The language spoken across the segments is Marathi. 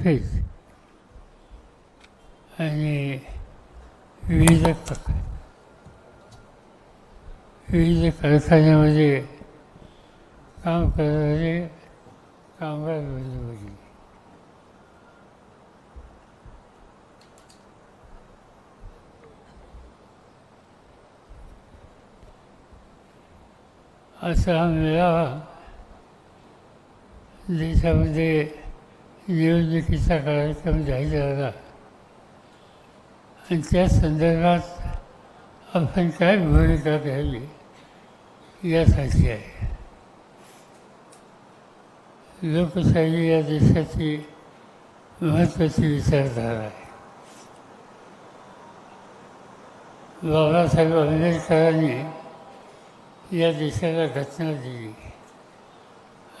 सेल्फीज आणि विविध विविध कारखान्यामध्ये काम करणारे कामगार बंधू होते असा हा मेळावा देशामध्ये निवडणुकीचा कार्यक्रम जाहीर झाला. आणि त्या संदर्भात आपण काय भूमिका घ्यावी यासाठी आहे. लोकशाही या देशाची महत्त्वाची विचारधारा आहे. बाबासाहेब आंबेडकरांनी या देशाला घटना दिली.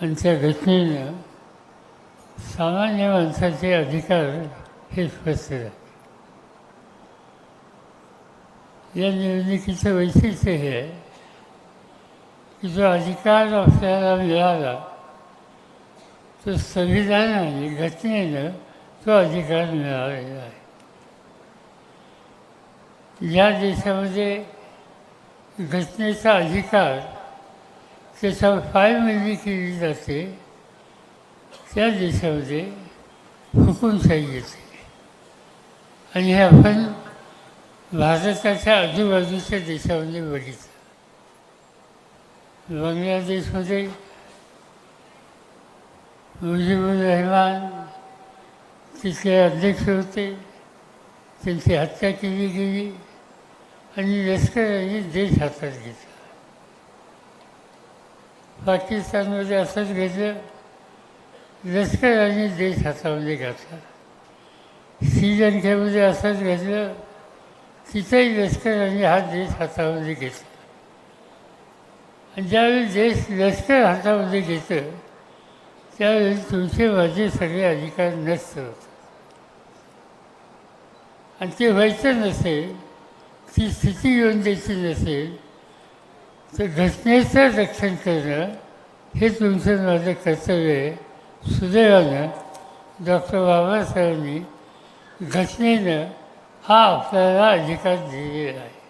आणि त्या घटनेनं सामान्य माणसाचे अधिकार हे स्पष्ट झाले या निवडणुकीचं वैशिष्ट्य हे आहे की जो अधिकार आपल्याला मिळाला तो संविधानाने घटनेनं तो अधिकार मिळालेला आहे. या देशामध्ये घटनेचा अधिकार त्याच्यावर फायमधली केली जाते. त्या देशामध्ये हुकुमशाही येते आणि हे आपण भारताच्या आजूबाजूच्या देशामध्ये बघितलं. बांगलादेशमध्ये मुजीबुर रहमान तिथले अध्यक्ष होते. त्यांची हत्या केली गेली. आणि लष्कराने देश हातात घेतला. पाकिस्तानमध्ये असंच घेतलं लष्कराने देश हातामध्ये घातला श्रीलंकेमध्ये असंच घेतलं तिथेही लष्कराने हा देश हातामध्ये घेतला आणि ज्यावेळी देश लष्कर हातामध्ये घेतं त्यावेळी तुमचे माझे सगळे अधिकार नष्ट होतात. आणि ते व्हायचं नसेल ती स्थिती येऊन द्यायची नसेल तर घटनेचं रक्षण करणं हे तुमचं माझं कर्तव्य आहे. सुदैवानं डॉक्टर बाबासाहेबांनी घटनेनं हा आपल्याला अधिकार दिलेला आहे.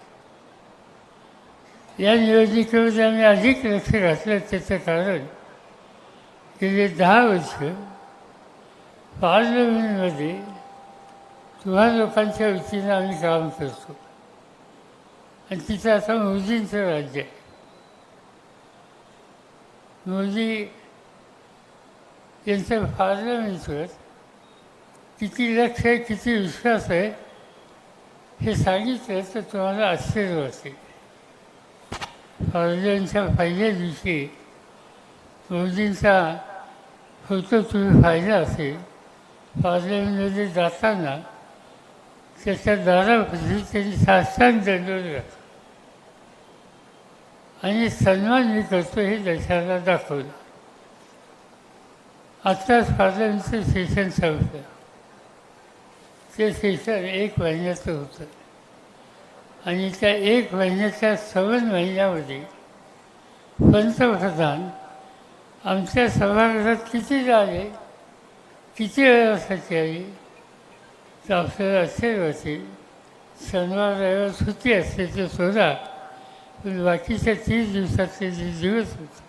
या निवडणुकीमध्ये आम्ही अधिक लक्ष घातलं त्याचं कारण गेले दहा वर्ष पार्लमेंटमध्ये तुम्हा लोकांच्या वतीनं आम्ही काम करतो. आणि तिथं आता मोदींचं राज्य आहे. मोदी यांचं पार्लमेंटवर किती लक्ष आहे किती विश्वास आहे हे सांगितलं तर तुम्हाला आश्चर्य वाटते पार्लमेंटच्या पहिल्या दिवशी मोदींचा होतो तुम्ही फायदा असेल. पार्लमेंटमध्ये जाताना त्याच्या दारामध्ये त्यांनी साष्टांग दंडवलं आणि सन्मान मी करतो हे देशाला दाखवलं. आता पार्लमेंटचं सेशन संपलं ते सेशन एक महिन्याचं होतं. आणि त्या एक महिन्याच्या सवन महिन्यामध्ये पंतप्रधान आमच्या सभागृहात किती झाले किती वेळासाठी आली तर आपल्याला आश्चर्य शनिवार रविवार सुट्टी असते ते सोडा. पण बाकीच्या तीस दिवसाचे जे दिवस होते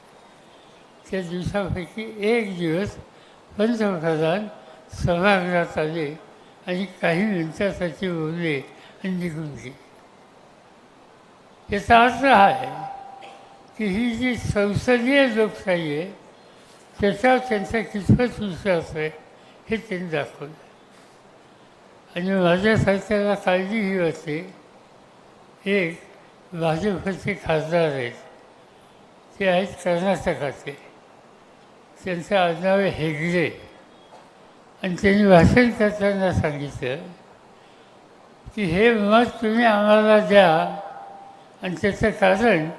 त्या दिवसापैकी एक दिवस पंतप्रधान सभागृहात आले आणि काही मिनिटासाठी बोलले आणि निघून गेले. याचा अर्थ हा आहे की ही जी संसदीय लोकशाही आहे त्याच्यावर त्यांचा कितपत विश्वास आहे हे त्यांनी दाखवलं. आणि माझ्यासारख्याला काळजी ही वाटते. एक भाजपचे खासदार आहेत ते आहेत कर्नाटकाचे. त्यांचं आडनाव हेगडे. आणि त्यांनी भाषण करताना सांगितलं की हे मत तुम्ही आम्हाला द्या आणि त्याचं कारण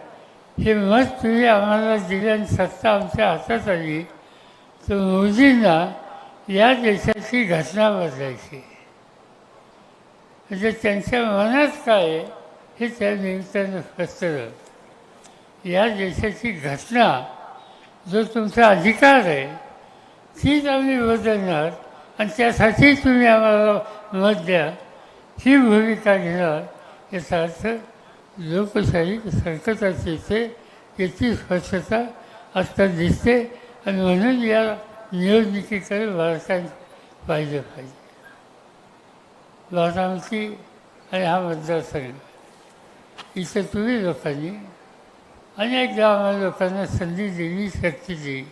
हे मत तुम्ही आम्हाला दिलं आणि सत्ता आमच्या हातात आली तर मोदींना या देशाची घटना बदलायची. म्हणजे त्यांच्या मनात काय हे त्या निमित्तानं स्पष्ट या देशाची घटना जो तुमचा अधिकार आहे तीच आम्ही बदलणार आणि त्यासाठी तुम्ही आम्हाला मत द्या. ही भूमिका घेणार. याचा अर्थ लोकशाही सरकत असते याची स्वच्छता आत्ता दिसते आणि म्हणून या निवडणुकीकडे भारतात पाहिलं पाहिजे. बारामती आणि हा मतदारसंघ. इथं तुम्ही लोकांनी अनेकदा आम्हाला लोकांना संधी दिली शक्ती दिली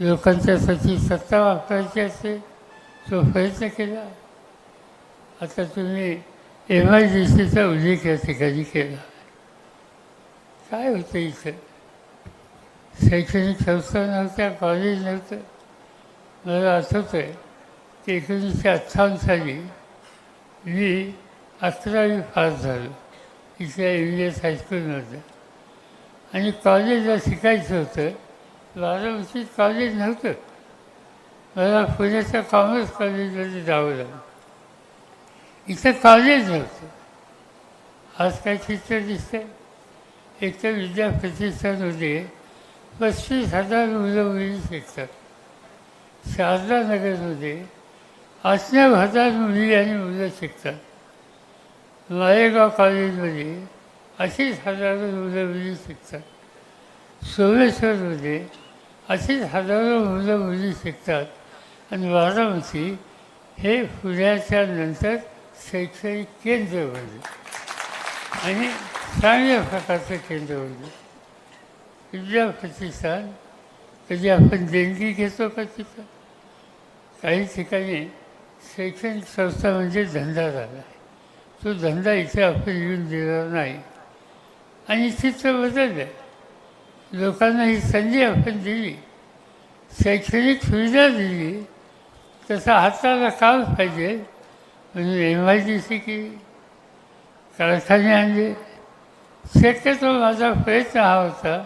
लोकांच्यासाठी सत्ता वापरायची असते तो प्रयत्न केला. आता तुम्ही एम आय डी सीचा उल्लेख या ठिकाणी केला. काय होतं इथं? शैक्षणिक संस्था नव्हत्या कॉलेज नव्हतं. मला आठवतं आहे की एकोणीसशे अठ्ठावन्न साली मी अकरावी पास झालो. इथल्या इंग्लिश हायस्कूलमध्ये. आणि कॉलेजला शिकायचं होतं. बारामतीत कॉलेज नव्हतं. मला पुण्याच्या कॉमर्स कॉलेजमध्ये जावं लागलं. इथं कॉलेज नव्हतं. आज काय चित्र दिसतंय? एक तर विद्या प्रतिष्ठानमध्ये पस्तीस हजार मुलं मुली शिकतात. शारदा नगरमध्ये हजार मुली आणि मुलं शिकतात. मालेगाव कॉलेजमध्ये अशीच हजारो मुलं मुली शिकतात. सोमेश्वरमध्ये अशीच हजारो मुलं मुली शिकतात. आणि वाराणसी हे पुण्याच्या नंतर शैक्षणिक केंद्र बनले. आणि चांगल्या प्रकारचं केंद्र बनलं. विद्या प्रतिष्ठान कधी आपण देणगी घेतो का तिथं? काही ठिकाणी शैक्षणिक संस्था म्हणजे धंदा झाला. आहे तो धंदा इथे आपण येऊन दिला नाही. आणि चित्र बदललं. लोकांना ही संधी आपण दिली. शैक्षणिक सुविधा दिली. तसं हाताला काम पाहिजे. म्हणून एम आय डी सी केली. कारखाने आणले. शक्यतो माझा प्रयत्न हा होता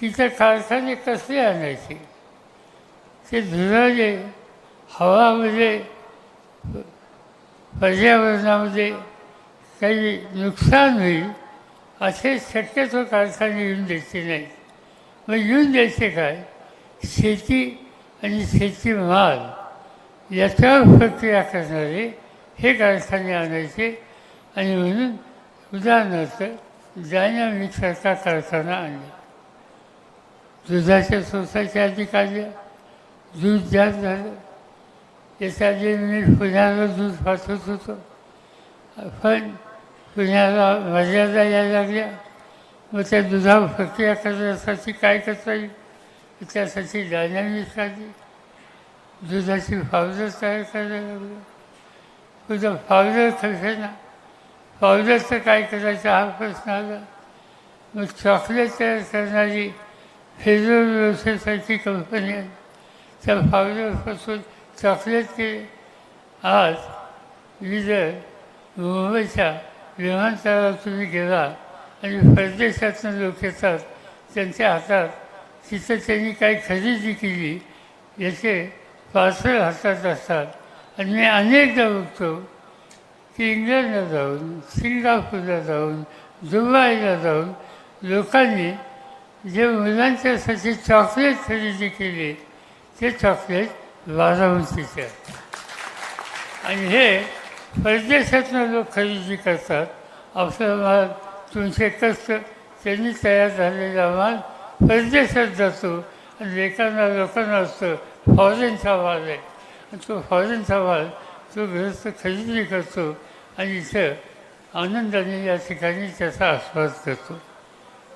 की ते कारखाने कसे आणायचे? ते धुराले हवामध्ये पर्यावरणामध्ये काही नुकसान होईल? असे शक्यतो कारखाने येऊन द्यायचे नाही. मग येऊन द्यायचे काय? शेती आणि शेती माल याच्यावर प्रक्रिया करणारे हे कारखाने आणायचे आणि म्हणून उदाहरणार्थ डायनामिकसारखा कारखाना आणला. दुधाच्या सोसायच्या आधी काढल्या. दूध जास्त झालं. याच्या आधी मी पुण्याला दूध पाठवत होतो. पण पुण्याला मर्यादा यायला लागल्या. मग त्या दुधावर प्रक्रिया करण्यासाठी काय करता येईल? त्यासाठी डायनामिक काढली दुधाची पावडर तयार करायला लागलं तुझं पावडर कसे ना पावडरचं काय करायचं हा प्रश्न आला. मग चॉकलेट तयार करणारी फेजर व्यवसायासाठी कंपनी आहे त्या पावडरपासून चॉकलेट केले. आज विजय मुंबईच्या विमानतळावर तुम्ही गेला आणि परदेशातून लोक येतात त्यांच्या हातात तिथं त्यांनी काही खरेदी केली याचे पार्सल हातात असतात. आणि मी अनेकदा बघतो की इंग्लंडला जाऊन सिंगापूरला जाऊन दुबईला जाऊन लोकांनी जे मुलांच्यासाठी चॉकलेट खरेदी केली ते चॉकलेट वाजवून तिथे. आणि हे परदेशातनं लोक खरेदी करतात. आपला माल तुमचे कष्ट त्यांनी तयार झालेला माल परदेशात जातो आणि एखादा लोकांना असतं फॉरेनचा माल आहे. आणि तो फॉरेनचा माल तो ग्रस्त खरेदी करतो आणि इथं आनंदाने या ठिकाणी त्याचा आस्वाद करतो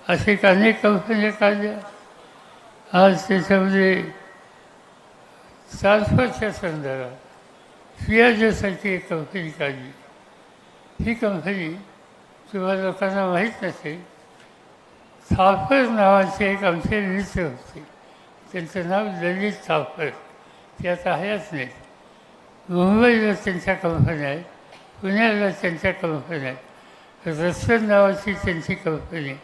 असे अनेक कंपन्या काढल्या आज त्याच्यामध्ये ट्रान्सफरच्या संदर्भात. फियाजोसारखी एक कंपनी काढली ही कंपनी तुम्हाला लोकांना माहीत नसेल थापर नावाचे एक आमचे मित्र होते. त्यांचं नाव ललित थापर ते आता आहेच नाहीत. मुंबईला त्यांच्या कंपन्या आहेत पुण्याला त्यांच्या कंपन्या आहेत. रसन नावाची त्यांची कंपनी आहे.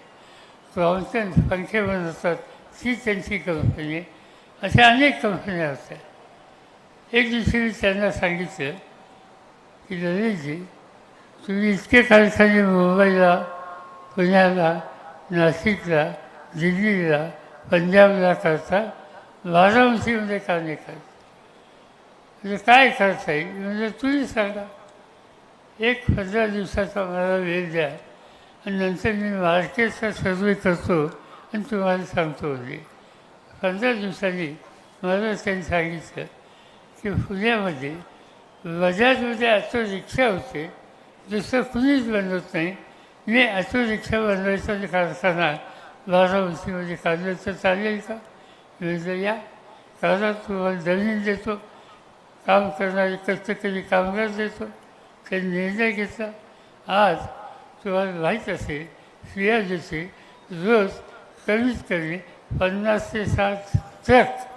पंखे बनवतात ती त्यांची कंपनी आहे. अशा अनेक कंपन्या होत्या. एक दिवशी मी त्यांना सांगितलं की ललितजी तुम्ही इतके कारखाने मुंबईला पुण्याला नाशिकला दिल्लीला पंजाबला करता बारामतीमध्ये का नाही करता म्हणजे काय करता येईल म्हणजे तुम्ही सांगा. एक पंधरा दिवसाचा मला वेळ द्या आणि नंतर मी मार्केटचा सर्वे करतो आणि तुम्हाला सांगतो. म्हणजे पंधरा दिवसांनी मला त्यांनी सांगितलं की पुण्यामध्ये बजाजमध्ये ऑटो रिक्षा होते. दुसरं कुणीच बनवत नाही. मी ऑटो रिक्षा बनवायचा कारखाना बारामतीमध्ये काढलं तर चालेल का? म्हणजे या. कारण तुम्हाला जमीन देतो. काम करणारे कष्टकरी कामगार देतो. ते निर्णय घेतला. आज तुम्हाला माहीत असेल सियाजीचे रोज कमीत कमी पन्नास ते साठ ट्रक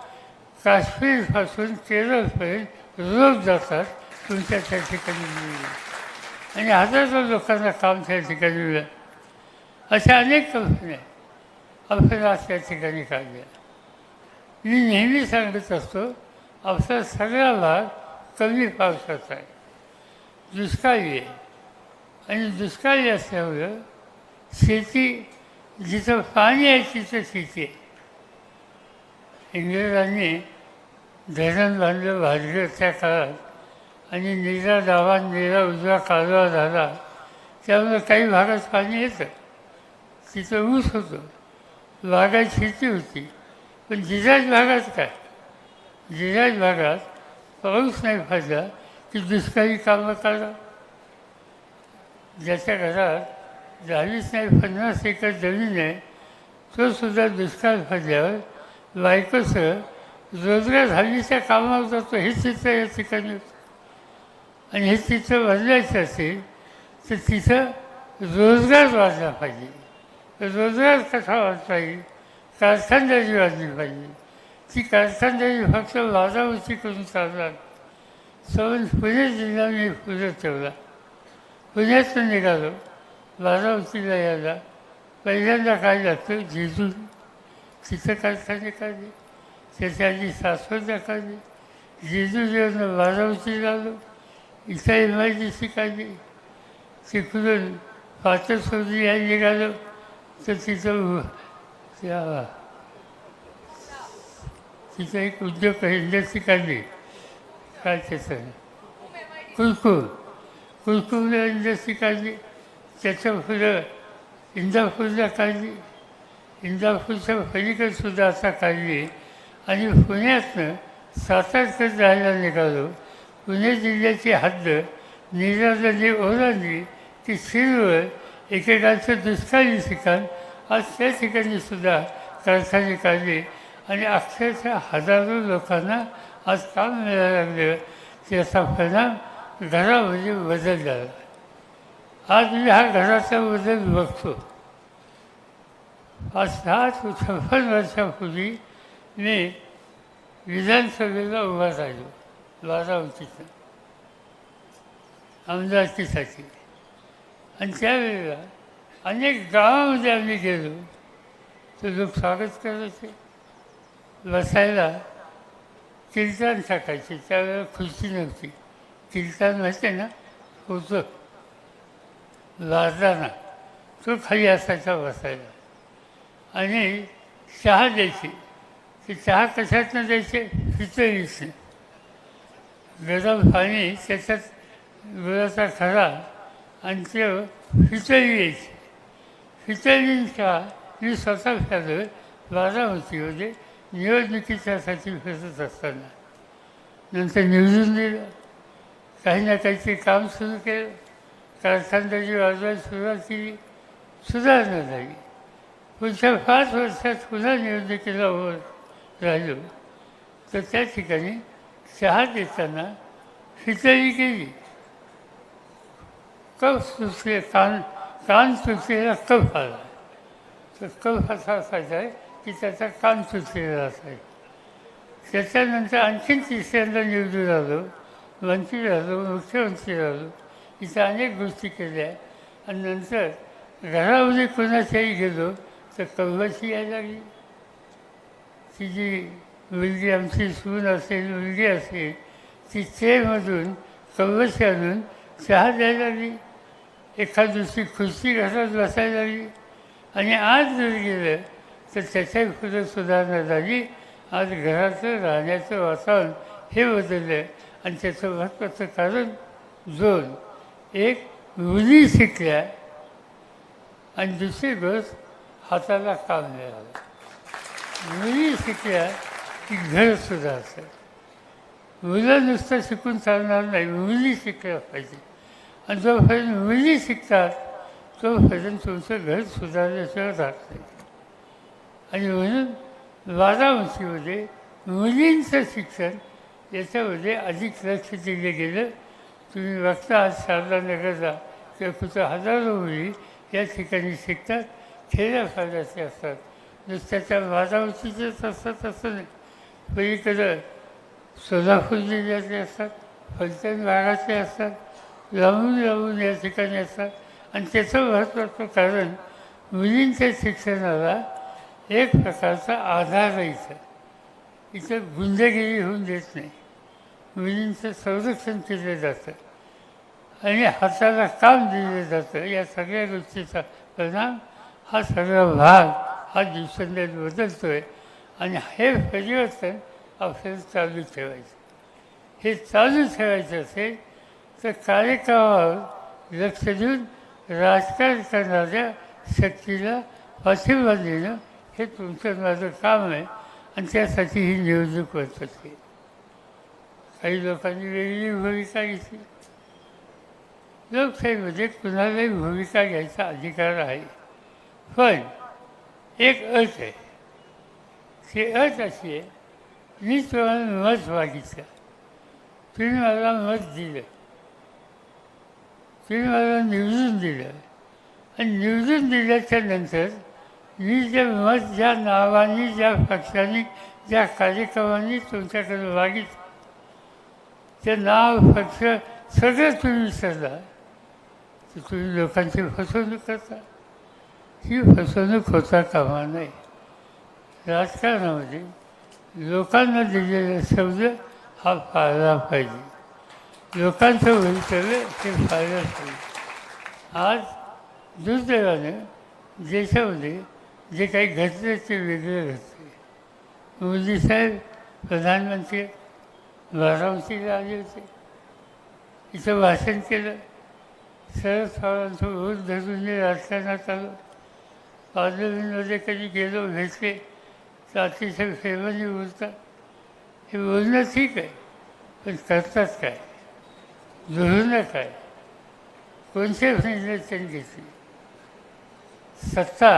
काश्मीरपासून केरळपर्यंत रोज जातात तुमच्या त्या ठिकाणी मिळेल आणि हजारो लोकांना काम त्या ठिकाणी मिळेल. अशा अनेक कंपन्या आपण त्या ठिकाणी काढल्या. मी नेहमी सांगत असतो अफसर सगळा भाग कमी पावसाचा आहे. दुष्काळी आहे. आणि दुष्काळी असल्यामुळं शेती जिथं पाणी आहे तिथं शेती आहे. इंग्रजांनी धरण बांधलं भाजलं त्या काळात. आणि निरा डावा निरा उजवा कालवा झाला. त्यामुळे काही भागात पाणी येतं. तिथं ऊस होतं. बागात शेती होती. पण जिजाज भागात काय? जिजाज भागात पाऊस नाही पडला की दुष्काळी कामं करा. ज्याच्या घरात दहावीस नाही पन्नास एकर जमीन आहे तो सुद्धा दुष्काळ पडल्यावर बायकोचं रोजगार झालीच्या कामावर जातो हे चित्र या ठिकाणी होतं आणि हे चित्र बदलायचं असेल तर तिथं रोजगार वाढला पाहिजे. रोजगार कसा वाढता येईल? कारखानदारी वाढली पाहिजे. ती कारखानदारी फक्त वादावरची करून चालणार सवन पुणे जिल्हा मी पुढे ठेवला. पुण्यातून निघालो. बारावतीला यायला पहिल्यांदा काय लागतं जेजूर तिथं कारखाने काढले त्याच्या आधी सासवडला काढले जेजूर जेवण बारामतीला इथं इमर्जन्सी काढली तिकडून पाचसोडी या निघालो तर तिथं त्या तिथं एक उद्योग इंडस्ट्री काढली काय त्याचं? कुलकुल कुलकुल इंडस्ट्री काढली त्याच्या पुढं इंदापूरला काढली इंदापूरच्या पलीकडे सुद्धा आता काढली. आणि पुण्यातनं सातारकडे जायला निघालो. पुणे जिल्ह्याची हद्द निराजली ओलांडली. ती सिरवर एकेकाचं दुष्काळी ठिकाण आज त्या ठिकाणी सुद्धा कारखाने काढले. आणि अक्षरशः हजारो लोकांना आज काम मिळायला लागलं. त्याचा परिणाम घरामध्ये बदल झाला आज मी हा घराचा बदल बघतो. आज सात छप्पन वर्षापूर्वी मी विधानसभेला उभा राहिलो बारामतीचं आमदारकीसाठी. आणि त्यावेळेला अनेक गावामध्ये आम्ही गेलो. तर लोक स्वागत करायचे. बसायला कीर्तन टाकायचे. त्यावेळेला खुर्ची नव्हती. कीर्तन माहिती ना? होतं. लाजताना तो खाली असायचा बसायला. आणि चहा द्यायची ते चहा कशातनं द्यायचे पितळीचे गरम पाणी त्याच्यात गुळाचा खरा आणि ते पितळी यायची चहा मी स्वतः फिरलो बारामतीमध्ये निवडणुकीच्यासाठी फिरत असताना. नंतर निवडून दिलं. काही ना काहीतरी काम सुरू केलं. कारखानदारी वाजवायला सुरुवात केली. सुधारणा झाली. पुढच्या पाच वर्षात पुन्हा निवडणुकीला होत राहिलो. तर त्या ठिकाणी चहा देताना खिचडी केली. कफ सुचले कान कान सुचलेला कफ आला. तर कफ असा असायचा आहे की त्याचा कान सुचलेला असायचा. त्याच्यानंतर आणखीन तिसऱ्यांदा निवडून आलो. मंत्री झालो मुख्यमंत्री झालो इथं अनेक गोष्टी केल्या. आणि नंतर घरामध्ये कोणाच्याही गेलो तर कव्वाची यायला लागली ती जी मुलगी आमची सून असेल मुलगी असेल ती चेमधून कव्वशी आणून चहा द्यायला लागली. एखाद दुसरी खुर्ची घरात बसायला लागली. आणि आज जर गेलं तर त्याच्या खुदं सुधारणा झाली आज घराचं राहण्याचं वातावरण हे बदललं. आणि त्याचं महत्त्वाचं कारण दोन एक मुली शिकल्या. आणि दुसरी गोष्ट हाताला काम मिळालं मुली शिकल्या की घर सुधारतं मुलं नुसतं शिकून चालणार नाही मुली शिकल्या पाहिजे. आणि जोपर्यंत मुली शिकतात तोपर्यंत तुमचं घर सुधारल्याशिवाय राहत नाही. आणि म्हणून बारामतीमध्ये मुलींचं शिक्षण याच्यामध्ये अधिक लक्ष दिलं गेलं. तुम्ही बघता आज शारदा नगरला किंवा कुठं हजारो मुली या ठिकाणी शिकतात. खेड्यापाड्याचे असतात. नुसत्याच्या बारामतीचेच असतात असं नाही पलीकडं सोलापूर जिल्ह्यातले असतात फलटण भागातले असतात लावून लावून या ठिकाणी असतात. आणि त्याचं महत्त्वाचं कारण मुलींच्या शिक्षणाला एक प्रकारचा आधार इथं इथं गुंडगिरी होऊन देत नाही. मुलींचं संरक्षण केलं जातं. आणि हाताला काम दिलं जातं. या सगळ्या गोष्टीचा परिणाम हा सगळा भाग हा दिवसेंदिवस बदलतो आहे आणि हे परिवर्तन आपल्याला चालू ठेवायचं. हे चालू ठेवायचं असेल तर कार्यक्रमावर लक्ष देऊन राजकारण करणाऱ्या शक्तीला पाठिंबा देणं हे तुमचं माझं काम आहे आणि त्यासाठी ही निवडणूक होत असते काही लोकांनी वेगळी भूमिका घेतली. लोकशाहीमध्ये कुणालाही भूमिका घ्यायचा अधिकार आहे. पण एक अट आहे. ती अट अशी आहे मी तुम्हाला मत मागितलं. तुम्ही मला मत दिलं. तुम्ही मला निवडून दिलं. आणि निवडून दिल्याच्या नंतर मी जे मत ज्या नावाने ज्या पक्षाने ज्या कार्यक्रमाने तुमच्याकडे मागितलं ते नाव पक्ष सगळं तुम्ही विसरला तर तुम्ही लोकांची फसवणूक करता. ही फसवणूक होता कामा नये. राजकारणामध्ये लोकांना दिलेला शब्द हा पाळला पाहिजे. लोकांचं भवितव्य हे पाळलं पाहिजे. आज दुर्दैवानं देशामध्ये जे काही घडलं ते वेगळं घडते मोदी साहेब प्रधानमंत्री बारामतीला आले होते. इथं भाषण केलं. शरद पवारांचं भूत धरून राजकारणात आलं. पार्लमेंटमध्ये कधी गेलो भेटले तर अतिशय प्रेमाने बोलतात हे बोलणं ठीक आहे पण करतात काय? धोरणं काय? कोणते निर्णय त्यांनी घेतले सत्ता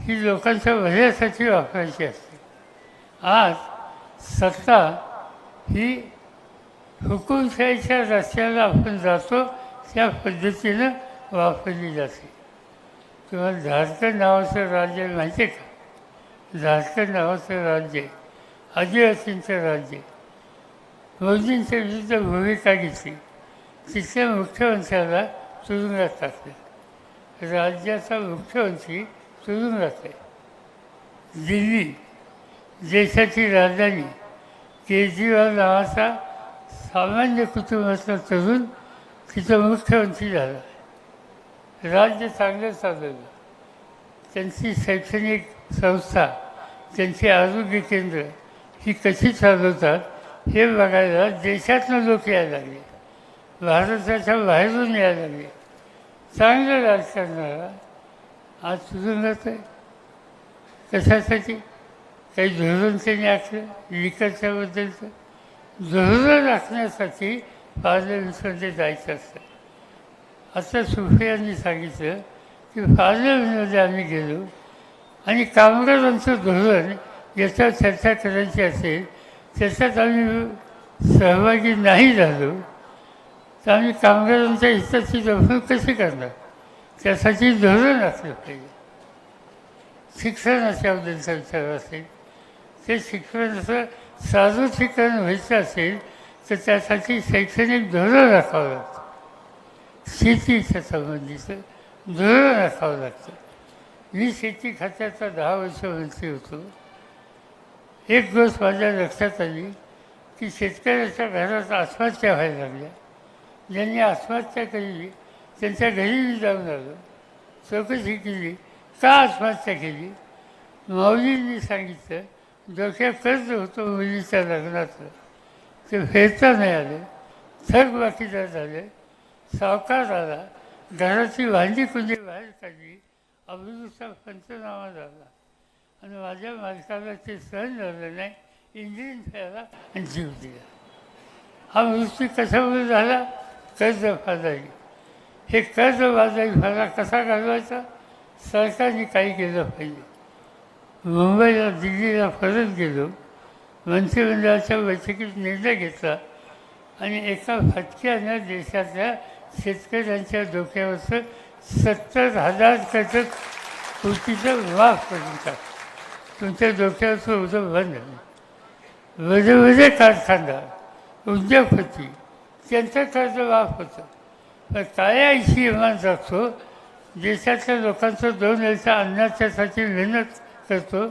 ही लोकांच्या भल्यासाठी वापरायची असते. आज सत्ता ही हुकुमशाहीच्या रस्त्याला आपण जातो त्या पद्धतीनं वापरली जाते. किंवा झारखंड नावाचं राज्य माहिती आहे का? झारखंड नावाचं राज्य आदिवासींचं राज्य आहे. विरुद्ध भूमिका घेतली. तिथल्या मुख्यमंत्र्याला तुरुंगात असते राज्याचा मुख्यमंत्री तुरुंगात आहे दिल्ली देशाची राजधानी केजरीवाल नावाचा सामान्य कुटुंबातला तरुण तिथं मुख्यमंत्री झाला. राज्य चांगलं चालवलं. त्यांची शैक्षणिक संस्था त्यांची आरोग्य केंद्र ही कशी चालवतात हे बघायला देशातनं लोक यायला लागले. भारताच्या बाहेरून यायला लागले. चांगलं राजकारणाला आज तुरुंगात आहे. कशासाठी? काही धोरण त्यांनी आखलं लिखतच्याबद्दलचं धोरण आखण्यासाठी पार्लमेंटमध्ये जायचं असतं. असं सुफियांनी सांगितलं की पार्लमेंटमध्ये आम्ही गेलो आणि कामगारांचं धोरण याच्यावर चर्चा करायची असेल त्याच्यात आम्ही सहभागी नाही झालो तर आम्ही कामगारांच्या हिताची जपणूक कशी करणार? त्यासाठी धोरण असलं पाहिजे. शिक्षणाच्याबद्दलचा विचार असेल. ते शिक्षणाचं ठिकाण व्हायचं असेल तर त्यासाठी शैक्षणिक धोरण राखावं लागतं. शेतीच्या संबंधीचं धोरण राखावं लागतं. मी शेती खात्याचा दहा वर्ष मंत्री होतो. एक दिवस माझ्या लक्षात आली की शेतकऱ्याच्या घरात आत्महत्या व्हायला लागल्या. ज्यांनी आत्महत्या केली त्यांच्या घरी मी जाऊन आलो. चौकशी केली का आत्महत्या केली? माऊलींनी सांगितलं डोक्यात कर्ज होतं मुलीच्या लग्नाचं ते फेरता नाही आले. थक बाकीचा झाले. सावकार आला घराची भांडी कुंडी बाहेर काढली अभिरुचा पंचनामा झाला. आणि माझ्या मालकाला ते सहन झालं नाही इंजिन फेरला आणि जीव दिला. हा मृत्यू कशामुळे झाला? कर्ज हे कर्ज बाजारी फादा कसा घालवायचा? सरकारने काही केलं पाहिजे. मुंबईला दिल्लीला परत गेलो. मंत्रिमंडळाच्या बैठकीत निर्णय घेतला. आणि एका फटक्यानं देशातल्या शेतकऱ्यांच्या डोक्यावरचं सत्तर हजार कर्ज कृतीचं माफ करून टाक. तुमच्या डोक्यावरचं उदं बंद वेगळे वेगळे कारखानदार उद्योगपती त्यांचं कर्ज माफ होतं. पण काय ऐशी इमान जातो देशातल्या लोकांचं दोन वेळच्या अन्नाच्यासाठी मेहनत करतो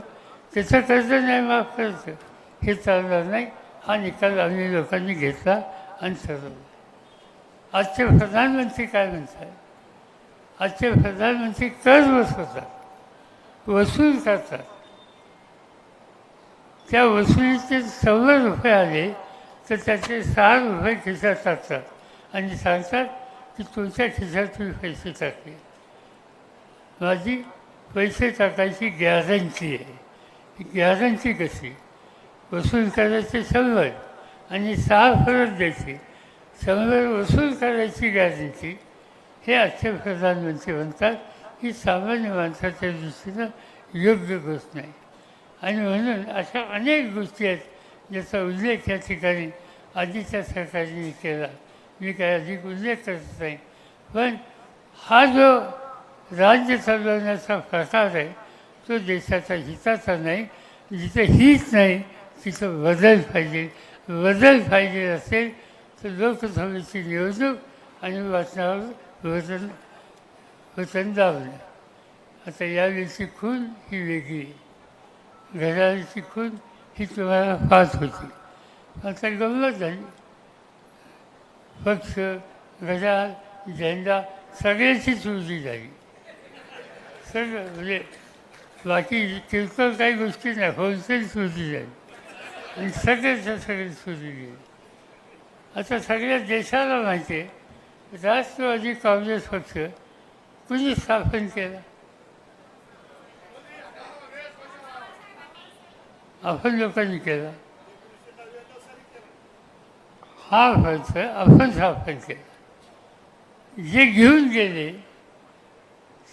त्याचं कर्ज नाही माफ करायचं हे चालणार नाही. हा निकाल आम्ही लोकांनी घेतला आणि ठरवलं. आजचे प्रधानमंत्री काय म्हणतात आजचे प्रधानमंत्री कर्ज बसवतात वसूल करतात. त्या वसुलीचे सव्वा रुपये आले तर त्याचे सहा रुपये खिशात टाकतात. आणि सांगतात की तुमच्या खिशातून तुम्ही पैसे टाकले. माझी पैसे टाकायची गॅरंटी आहे. गॅरंटी कशी? वसूल करायचे शंभर आणि सहा परत द्यायचे. शंभर वसूल करायची गॅरंटी हे आजचे प्रधानमंत्री म्हणतात ही सामान्य माणसाच्या दृष्टीनं योग्य गोष्ट नाही. आणि म्हणून अशा अनेक गोष्टी आहेत ज्याचा उल्लेख या ठिकाणी आधीच्या सरकारने केला. मी काय अधिक उल्लेख करत नाही पण हा जो राज्य चालवण्याचा प्रकार आहे तो देशाच्या हिताचा नाही. जिथं हित नाही तिथं बदल पाहिजे. बदल पाहिजे असेल लोकसभेची निवडणूक आणि वाचनावर वचन वचन दाबलं आता यावेळीची खून ही वेगळी आहे खून ही तुम्हाला फास होती आता गंमत झाली पक्ष घड्याळ झेंडा सगळ्याची चुरती झाली सगळं म्हणजे बाकी किरकोळ काही गोष्टी नाही होलसेल चुरती झाली आणि सगळ्याच्या सगळे चुरती गेली आता सगळ्या देशाला माहिती आहे राष्ट्रवादी काँग्रेस पक्ष कुणी स्थापन केला? आपण लोकांनी केला. हा खर्च आपण स्थापन केला. जे घेऊन गेले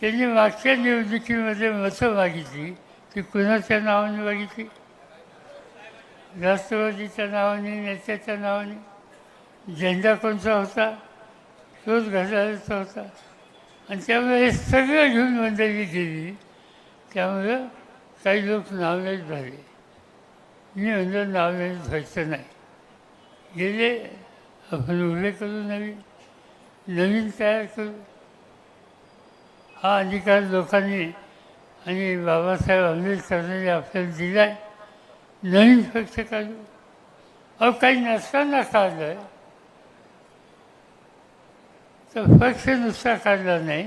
त्यांनी मागच्या निवडणुकीमध्ये मतं मागितली ती कुणाच्या नावाने मागितली? राष्ट्रवादीच्या नावाने नेत्याच्या नावाने? झेंडा कोणचा होता? तोच घड्याळाचा होता. आणि त्यामुळे हे सगळं घेऊन मंडळी गेली. त्यामुळं काही लोक नावलेच झाले मी म्हणलं नावलेच व्हायचं नाही. गेले आपण उभे करू नवीन. नवीन तयार करू. हा अधिकार लोकांनी आणि बाबासाहेब आंबेडकरांनी आपल्याला दिला आहे नवीन पक्ष काढू. अहो काही नसताना काढलं आहे तर पक्ष नुसता काढला नाही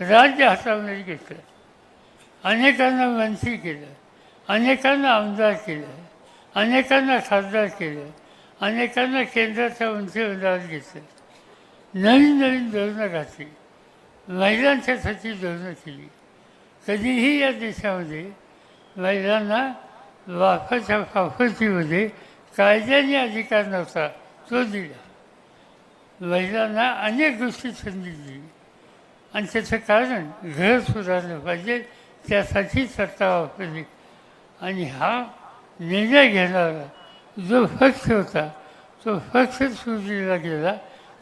राज्य हातामध्ये घेतलं. अनेकांना मंत्री केलं अनेकांना आमदार केलं अनेकांना खासदार केलं अनेकांना केंद्राच्या मंत्रिमंडळात घेतलं. नवीन नवीन धोरणं घातली महिलांच्यासाठी धोरणं केली. कधीही या देशामध्ये महिलांना वाफाच्या वापरतीमध्ये कायद्याने अधिकार नव्हता तो दिला. महिलांना अनेक गोष्टी संधी दिली. आणि त्याचं कारण घर सुधारलं पाहिजे त्यासाठी सत्ता वापरली. आणि हा निर्णय घेणारा जो पक्ष होता तो पक्ष सुधीला गेला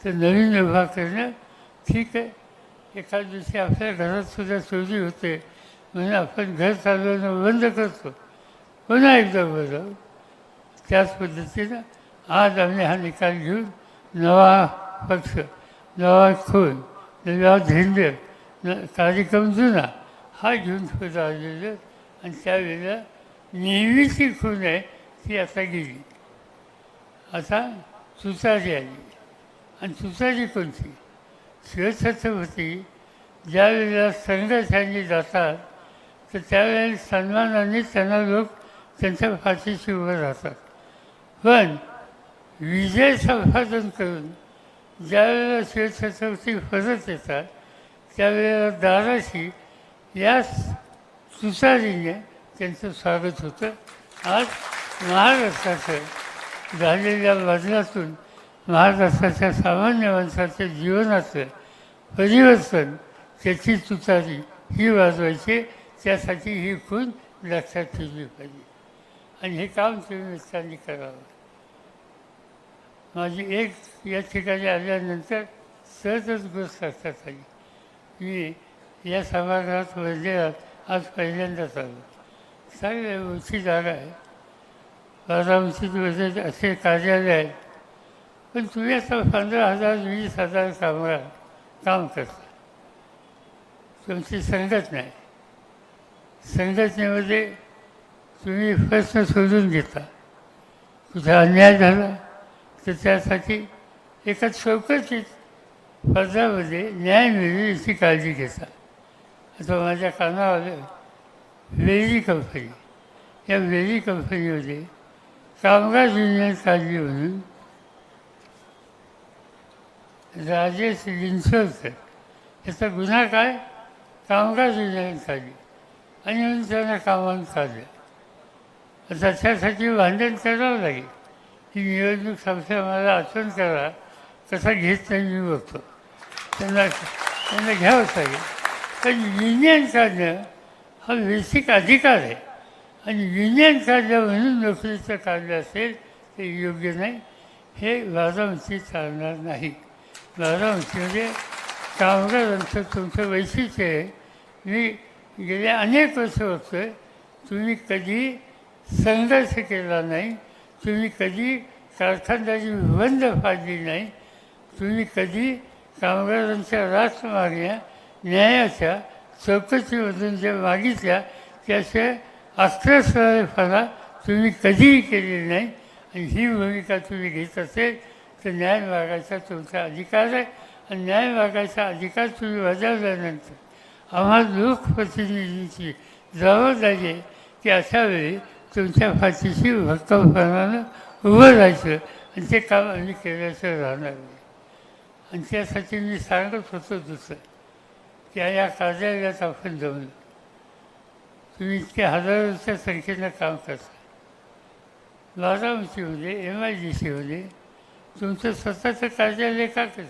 तर नवीन उभा करणं ठीक आहे एखाद दिवशी आपल्या घरात सुद्धा चोरी होते म्हणून आपण घर चालवणं बंद करतो. पुन्हा एकदा बरं त्याच पद्धतीनं आज आम्ही हा निकाल घेऊन नवा पक्ष. नवा खून. नवा झेंडे कार्यक्रम जुना. हा घेऊन पुढे आलेलं. आणि त्यावेळेला नेहमीची खून आहे ती आता गेली. आता तुतारी आली. आणि तुतारी कोणती? शिवछत्रपती ज्यावेळेला संघर्षांनी जातात तर त्यावेळेला सन्मानाने त्यांना लोक त्यांच्या फाशीशी उभं राहतात. पण विजय संपादन करून ज्यावेळेला शिवछत्रपती परत येतात त्यावेळेला दाराशी या तुतारीने त्यांचं स्वागत होतं. आज महाराष्ट्राचं झालेल्या बदलातून महाराष्ट्राच्या सामान्य माणसाच्या जीवनाचं परिवर्तन त्याची तुतारी ही वाजवायची त्यासाठी ही खून लक्षात ठेवली पाहिजे. आणि हे काम तुम्ही मित्रांनी करावं. माझी एक या ठिकाणी आल्यानंतर सहजच गोष्ट असतात आली. मी या सभागृहात वैद्यरात म्हणजे आज पहिल्यांदाच आलो चांगले उंची जागा आहे. बारा उंचीत वैद्य असे कार्यालय आहेत. पण तुम्ही आता पंधरा हजार वीस हजार कामगार काम करता. तुमची संगत नाही संघटनेमध्ये तुम्ही प्रश्न शोधून घेता कुठे अन्याय झाला. तर त्यासाठी एका चौकशीत पदामध्ये न्याय मिळेल याची काळजी घेता. आता माझ्या कानावर वेली कंपनी या वेली कंपनीमध्ये कामगार युनियन काढली म्हणून राजेश लिंचोलकर याचा गुन्हा काय? कामगार युनियन काढली आणि म्हणून त्यांना कामावून काढलं. आता त्यासाठी भांडण करावं लागेल. ही निवडणूक संस्था मला आठवण करा तसा घेत नाही मी बघतो त्यांना त्यांना घ्यावंच लागेल पण युनियन काढणं हा बेसिक अधिकार आहे. आणि युनियन काढलं म्हणून नोकरीचं काढलं असेल ते योग्य नाही. हे वाराणसी चालणार नाही. बारामतीमध्ये कामगारांचं तुमचं वैशिष्ट्य आहे. मी गेल्या अनेक वर्ष बघतोय तुम्ही कधी संघर्ष केला नाही. तुम्ही कधी कारखानदारी बंद पाडली नाही तुम्ही कधी कामगारांच्या राष्ट्र मागण्या न्यायाच्या चौकशीमधून ज्या मागितल्या त्याचे अस्त्रसहफाला तुम्ही कधीही केली नाही आणि ही भूमिका तुम्ही घेत असेल तर न्याय मागायचा तुमचा अधिकार आहे आणि न्याय मागायचा अधिकार तुम्ही बजावल्यानंतर आम्हाला लोकप्रतिनिधींची जबाबदारी आहे की अशा वेळी तुमच्या फाशीशी भक्कमपणानं उभं राहायचं. आणि ते काम आम्ही केल्याचं राहणार नाही. आणि त्यासाठी मी सांगत होतो दुसरं की या कार्यालयात आपण जाऊन तुम्ही इतके हजारोच्या संख्येनं काम करता. बारामतीमध्ये एम आय डी सीमध्ये तुमचं स्वतःचं कार्यालय का करत?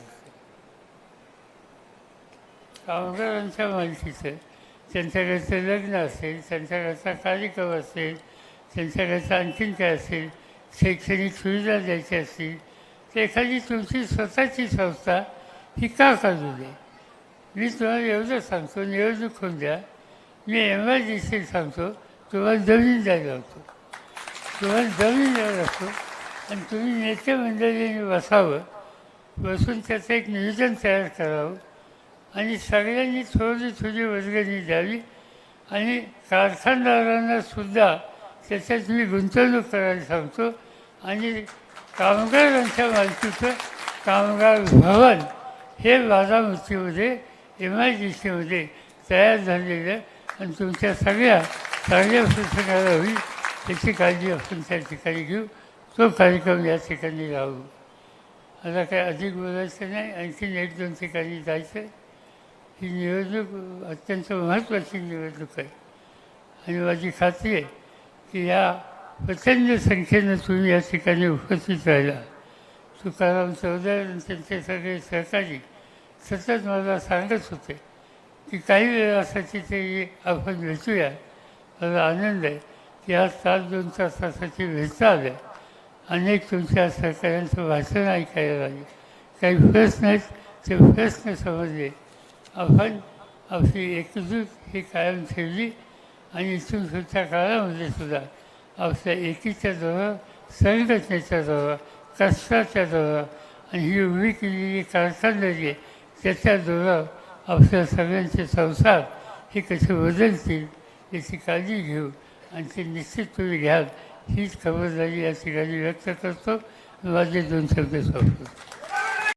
कामगारांच्या मालकीचं त्यांच्याकडचं लग्न असेल त्यांच्याकडचा कार्यक्रम असेल त्यांच्याकडचं आणखीन काय असेल? शैक्षणिक सुविधा द्यायची असतील तर एखादी तुमची स्वतःची संस्था ही का काढू दे मी तुम्हाला एवढं सांगतो निवडणूक होऊन द्या. मी एमर्जन्सी सांगतो तुम्हाला जमीन द्यायला होतो. तुम्हाला जमीन द्यायला असतो आणि तुम्ही नेते मंडळीने बसावं. बसून त्याचं एक नियोजन तयार करावं. आणि सगळ्यांनी थोडी थोडी वर्गणी द्यावी. आणि कारखानदारांना सुद्धा त्याच्यात मी गुंतवणूक करायला सांगतो. आणि कामगारांच्या मालकीचं कामगार भवन हे बारामतीमध्ये एम आय डी सीमध्ये तयार झालेलं आणि तुमच्या सगळ्या चांगल्या प्रसंगाला होईल त्याची काळजी आपण त्या ठिकाणी घेऊ. तो कार्यक्रम या ठिकाणी राहू. आता काय अधिक बोलायचं नाही. आणखीन एक दोन ठिकाणी जायचं ही निवडणूक अत्यंत महत्त्वाची निवडणूक आहे. आणि माझी खात्री आहे की या प्रचंड संख्येनं तुम्ही या ठिकाणी उपस्थित राहिला. तुकाराम चौधरी आणि त्यांचे सगळे सहकारी सतत मला सांगत होते की काही वेळासाठी ते आपण भेटूया. मला आनंद आहे की आज तास दोन तासासाठी भेटता आलं अनेक तुमच्या सहकाऱ्यांचं भाषण ऐकायला लागले. काही प्रश्न आहेत ते प्रश्न समजले. आपण आपली एकजूट ही कायम ठेवली. आणि इथून काळामध्ये म्हणजे सुद्धा. आपल्या एकीच्या जवळ संघटनेच्या जवळ कष्टाच्या जवळ. आणि ही उभी केलेली कारखानदारी आहे त्याच्या जोरावर आपल्या सगळ्यांचे संसार हे कसे बदलतील याची काळजी घेऊ आणि ते निश्चित तुम्ही घ्याल. हीच खबरदारी या ठिकाणी व्यक्त करतो. माझे दोन शब्द सांगतो